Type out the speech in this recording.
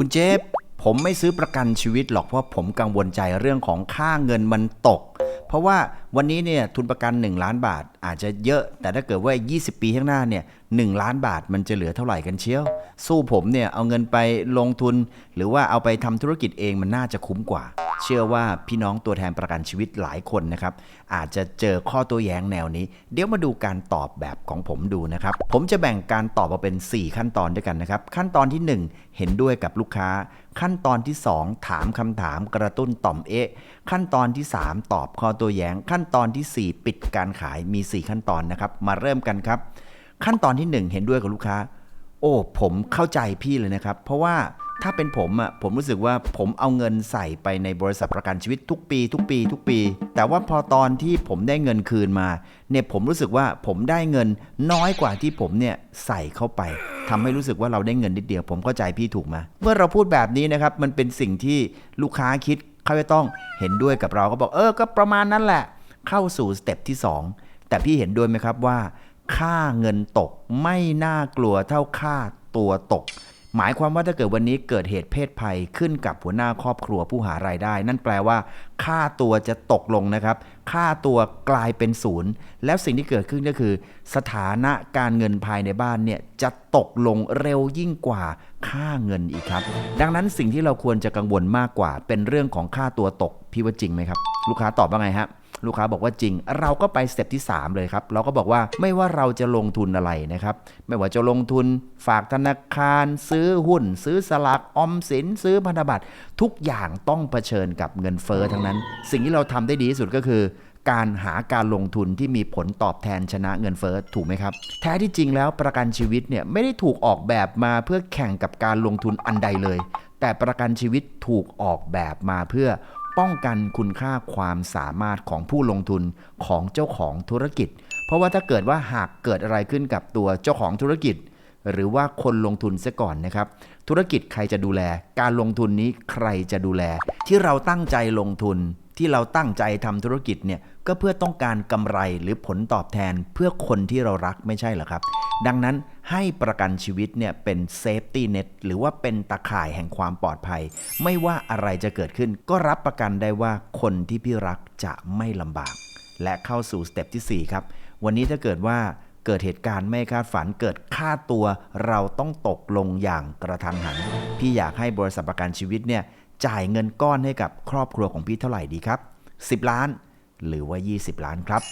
คุณเจฟผมไม่ซื้อประกันชีวิตหรอกเพราะผมกังวลใจเรื่องของค่าเงินมันตก เพราะว่าวันนี้เนี่ยทุนประกัน 1 ล้านบาทอาจจะเยอะ แต่ถ้าเกิดว่า 20 ปีข้างหน้าเนี่ยหล้านบาทมันจะเหลือเท่าไหร่กันเชียว สู้ผมเนี่ยเอาเงินไปลงทุน หรือว่าเอาไปทำธุรกิจเองมันน่าจะคุ้มกว่า เชื่อว่าพี่น้องตัวแทนประกันชีวิตหลายคนนะครับ อาจจะเจอข้อตัวแย้งแนวนี้ เดี๋ยวมาดูการตอบแบบของผมดูนะครับ ผมจะแบ่งการตอบออกเป็น 4 ขั้นตอนด้วยกันนะครับ ขั้นตอนที่ 1 เห็นด้วยกับลูกค้า ขั้นตอนที่ 2 ถามคำถามกระตุ้นต่อมเอะขั้นตอนที่ 3 ตอบข้อตัวแย้ง ขั้นตอนที่ 4 ปิดการขายมี 4 ขั้นตอนนะครับ มาเริ่มกันครับ ขั้นตอนที่ 1 เห็นด้วยกับลูกค้า โอ้ผมเข้าใจพี่เลยนะครับ เพราะว่า ถ้าเป็นผมอะผมรู้สึกว่าผมเอาเงินใส่ไปในบริษัทประกันชีวิตทุกปี ทุกปี ทุกปี แต่ว่าพอตอนที่ผมได้เงินคืนมาเนี่ยผมรู้สึกว่าผมได้เงินน้อยกว่าที่ผมเนี่ยใส่เข้าไปทำให้รู้สึกว่าเราได้เงินนิดเดียว ผมเข้าใจพี่ถูกไหมเมื่อเราพูดแบบนี้นะครับมันเป็นสิ่งที่ลูกค้าคิดเขาจะต้องเห็นด้วยกับเราก็บอกเออก็ประมาณนั้นแหละ เข้าสู่สเต็ปที่ 2 แต่พี่เห็นด้วยไหมครับว่า ค่าเงินตกไม่น่ากลัวเท่าค่าตัวตก หมายความว่าถ้าเกิดวันนี้เกิดเหตุเพศภัยขึ้นกับหัวหน้าครอบครัวผู้หารายได้ นั่นแปลว่า ค่าตัวจะตกลงนะครับ ค่าตัวกลายเป็นศูนย์แล้วสิ่งที่เกิดขึ้นก็คือ สถานะการเงินภายในบ้านเนี่ยจะตกลงเร็วยิ่งกว่าค่าเงินอีกครับ ดังนั้นสิ่งที่เราควรจะกังวลมากกว่า เป็นเรื่องของค่าตัวตกพี่ว่าจริงไหมครับ ลูกค้าตอบว่าไงฮะ ลูกค้าบอกว่าจริง เราก็ไปสเต็ปที่ 3 เลยครับ เราก็บอกว่าไม่ว่าเราจะลงทุนอะไรนะครับ ไม่ว่าจะลงทุนฝากธนาคาร ซื้อหุ้น ซื้อสลากออมสิน ซื้อพันธบัตรทุกอย่างต้องเผชิญกับเงินเฟอ้อทั้งนั้น สิ่งที่เราทำได้ดีที่สุดก็คือ การหาการลงทุนที่มีผลตอบแทนชนะเงินเฟอ้อถูกไหมครับ แท้ที่จริงแล้วประกันชีวิตเนี่ยไม่ได้ถูกออกแบบมาเพื่อแข่งกับการลงทุนอันใดเลย แต่ประกันชีวิตถูกออกแบบมาเพื่อ ป้องกันคุณค่าความสามารถของผู้ลงทุนของเจ้าของธุรกิจ เพราะว่าถ้าเกิดว่าหากเกิดอะไรขึ้นกับตัวเจ้าของธุรกิจ หรือว่าคนลงทุนเสียก่อนนะครับ ธุรกิจใครจะดูแล การลงทุนนี้ใครจะดูแล ที่เราตั้งใจลงทุนที่เราตั้งใจทำธุรกิจเนี่ยก็เพื่อต้องการกำไรหรือผลตอบแทนเพื่อคนที่เรารักไม่ใช่เหรอครับ ดังนั้นให้ประกันชีวิตเนี่ยเป็นเซฟตี้เน็ตหรือว่าเป็นตาข่ายแห่งความปลอดภัย ไม่ว่าอะไรจะเกิดขึ้น ก็รับประกันได้ว่าคนที่พี่รักจะไม่ลำบาก และเข้าสู่สเต็ปที่ 4 ครับ วันนี้ถ้าเกิดว่าเกิดเหตุการณ์ไม่คาดฝันเกิดค่าตัว เราต้องตกลงอย่างกระทันหัน พี่อยากให้บริษัทประกันชีวิตเนี่ยจ่ายเงินก้อนให้กับครอบครัวของพี่เท่าไหร่ดีครับ 10 ล้าน หรือว่า 20 ล้านครับ